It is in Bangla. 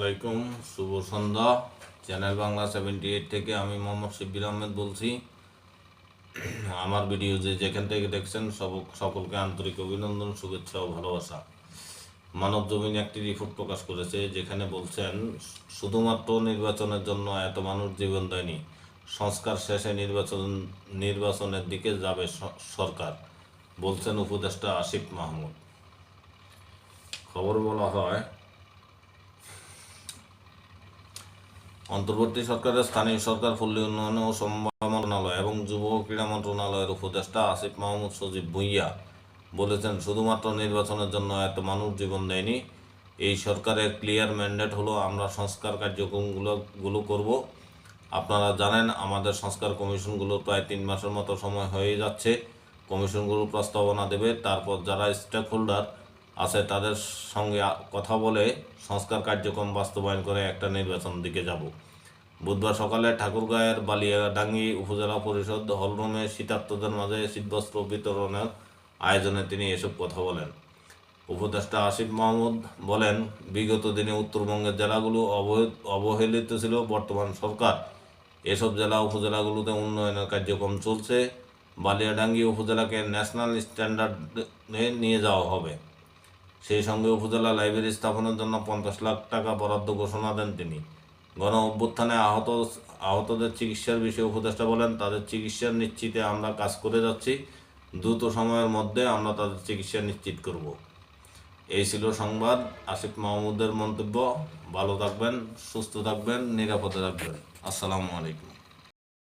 আলাইকুম, শুভ সন্ধ্যা। চ্যানেল বাংলা সেভেন্টি এইট থেকে আমি মোহাম্মদ শিব্বির আহমেদ বলছি। আমার ভিডিও যে যেখান থেকে দেখছেন, সব সকলকে আন্তরিক অভিনন্দন, শুভেচ্ছা ও ভালোবাসা। মানব জমিন একটি রিপোর্ট প্রকাশ করেছে, যেখানে বলছেন, শুধুমাত্র নির্বাচনের জন্য এত মানুষ জীবন দেয়নি, সংস্কার শেষে নির্বাচন নির্বাচনের দিকে যাবে সরকার, বলছেন উপদেষ্টা আসিফ মাহমুদ। খবর বলা হয় অন্তর্বর্তী সরকারের স্থানীয় সরকার, পল্লী উন্নয়ন ও সমবায় মন্ত্রণালয় এবং যুব ক্রীড়া মন্ত্রণালয়ের উপদেষ্টা আসিফ মাহমুদ সজীব ভুইয়া বলেছেন, শুধুমাত্র নির্বাচনের জন্য এত মানুষ জীবন দেয়নি। এই সরকারের ক্লিয়ার ম্যান্ডেট হলো, আমরা সংস্কার কার্যক্রমগুলো, গুলো করব। আপনারা জানেন, আমাদের সংস্কার কমিশনগুলো প্রায় তিন মাসের মতো সময় হয়ে যাচ্ছে। কমিশনগুলো প্রস্তাবনা দেবে, তারপর যারা স্টেক হোল্ডার আছে তাদের সঙ্গে কথা বলে সংস্কার কার্যক্রম বাস্তবায়ন করে একটা নির্বাচন দিকে যাব। বুধবার সকালে ঠাকুরগাঁয়ের বালিয়াডাঙ্গি উপজেলা পরিষদ হলরুমে শীতার্তদের মাঝে শীতবস্ত্র বিতরণের আয়োজনে তিনি এসব কথা বলেন। উপদেষ্টা আসিফ মাহমুদ বলেন, বিগত দিনে উত্তরবঙ্গের জেলাগুলো অবহে- অবহেলিত ছিল, বর্তমান সরকার এসব জেলা উপজেলাগুলোতে উন্নয়নের কার্যক্রম চলছে। বালিয়াডাঙ্গি উপজেলাকে ন্যাশনাল স্ট্যান্ডার্ডে নিয়ে যাওয়া হবে। সেই সঙ্গে উপজেলা লাইব্রেরি স্থাপনের জন্য পঞ্চাশ লাখ টাকা বরাদ্দ ঘোষণা দেন তিনি। গণ অভ্যুত্থানে আহত, আহতদের চিকিৎসার বিষয়ে উপদেষ্টা বলেন, তাদের চিকিৎসা নিশ্চিতে আমরা কাজ করে যাচ্ছি। দ্রুত সময়ের মধ্যে আমরা তাদের চিকিৎসা নিশ্চিত করব। এই ছিল সংবাদ। আসিফ মাহমুদের মন্তব্য। ভালো থাকবেন, সুস্থ থাকবেন, নিরাপদে থাকবেন। আসসালামু আলাইকুম।